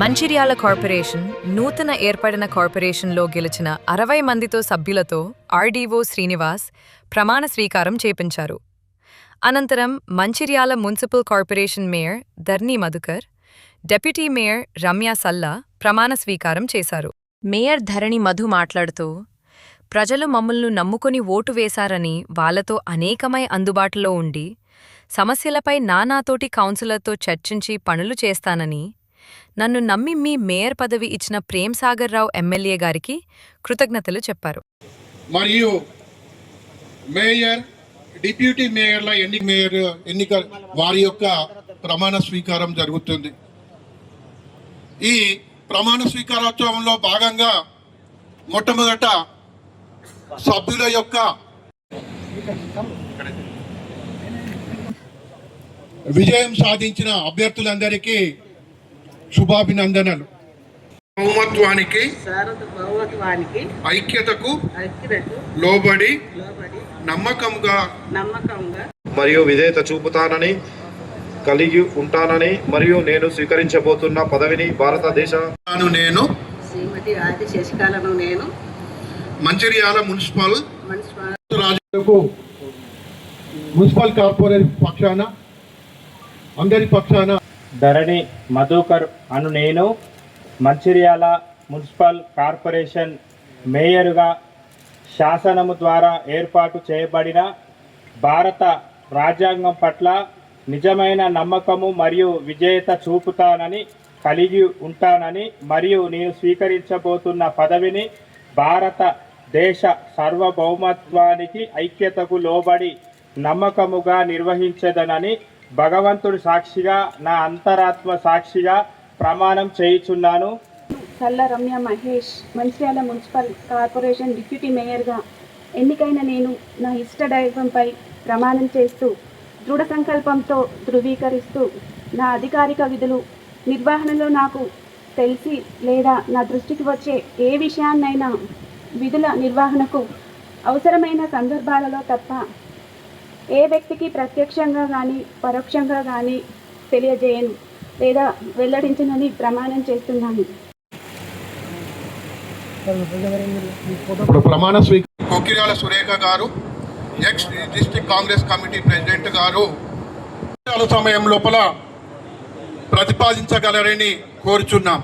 Mancherial corporation నూతన ఏర్పడిన కార్పొరేషన్లో గెలిచిన అరవై మందితో సభ్యులతో ఆర్డీఓ శ్రీనివాస్ ప్రమాణ స్వీకారం చేపించారు. అనంతరం Mancherial municipal corporation mayor Dharni Madhukar deputy mayor Ramya Salla ప్రమాణ స్వీకారం చేశారు. మేయర్ ధరణి మధు మాట్లాడుతూ ప్రజలు మమ్మల్ని నమ్ముకొని ఓటు వేశారని వాళ్ళతో అనేకమై అందుబాటులో ఉండి సమస్యలపై నానాతోటి కౌన్సిలర్తో చర్చించి పనులు చేస్తానని నన్ను నమ్మి మీ మేయర్ పదవి ఇచ్చిన ప్రేమ్ సాగర్ రావు ఎమ్మెల్యే గారికి కృతజ్ఞతలు చెప్పారు. మరియు మేయర్ డిప్యూటీ మేయర్ల ఎన్ని మేయర్ ఎన్నిక వారి యొక్క ప్రమాణ స్వీకారం జరుగుతుంది. ఈ ప్రమాణ స్వీకారోత్సవంలో భాగంగా మొట్టమొదట సభ్యుల యొక్క విజయం సాధించిన అభ్యర్థులందరికీ శుభాభినందనలు. బహుమత్వానికి ఐక్యతకు ఐక్యతకు లోబడి లోబడి నమ్మకంగా మరియు విధేయత చూపుతానని కలిగి ఉంటానని మరియు నేను స్వీకరించబోతున్న పదవిని భారతదేశ నేను శ్రీమతి ఆది శశికళను నేను మంచిర్యాల మున్సిపల్ మున్సిపల్ కార్పొరేషన్ పక్షాన అందరి పక్షాన ధరణి మధుకర్ అను నేను మంచిర్యాల మున్సిపల్ కార్పొరేషన్ మేయరుగా శాసనము ద్వారా ఏర్పాటు చేయబడిన భారత రాజ్యాంగం పట్ల నిజమైన నమ్మకము మరియు విజేత చూపుతానని కలిగి ఉంటానని మరియు నేను స్వీకరించబోతున్న పదవిని భారత దేశ సార్వభౌమత్వానికి ఐక్యతకు లోబడి నమ్మకముగా నిర్వహించదనని భగవంతుడు సాక్షిగా నా అంతరాత్మ సాక్షిగా ప్రమాణం చేయుచున్నాను. Salla Ramya Mahesh Mancherial municipal corporation deputy మేయర్గా ఎన్నికైన నేను నా ఇష్ట దైవంపై ప్రమాణం చేస్తూ దృఢ సంకల్పంతో ధృవీకరిస్తూ నా అధికారిక విధులు నిర్వహణలో నాకు తెలిసి లేదా నా దృష్టికి వచ్చే ఏ విషయాన్నైనా విధుల నిర్వహణకు అవసరమైన సందర్భాలలో తప్ప ఏ వ్యక్తికి ప్రత్యక్షంగా కానీ పరోక్షంగా కానీ తెలియజేయను లేదా వెల్లడించనని ప్రమాణం చేస్తున్నాను. ఇప్పుడు ప్రమాణ స్వీకారం కొక్కిరాల సురేఖ గారు ex district Congress committee president గారు సమయం లోపల ప్రతిపాదించగలరని కోరుచున్నాం.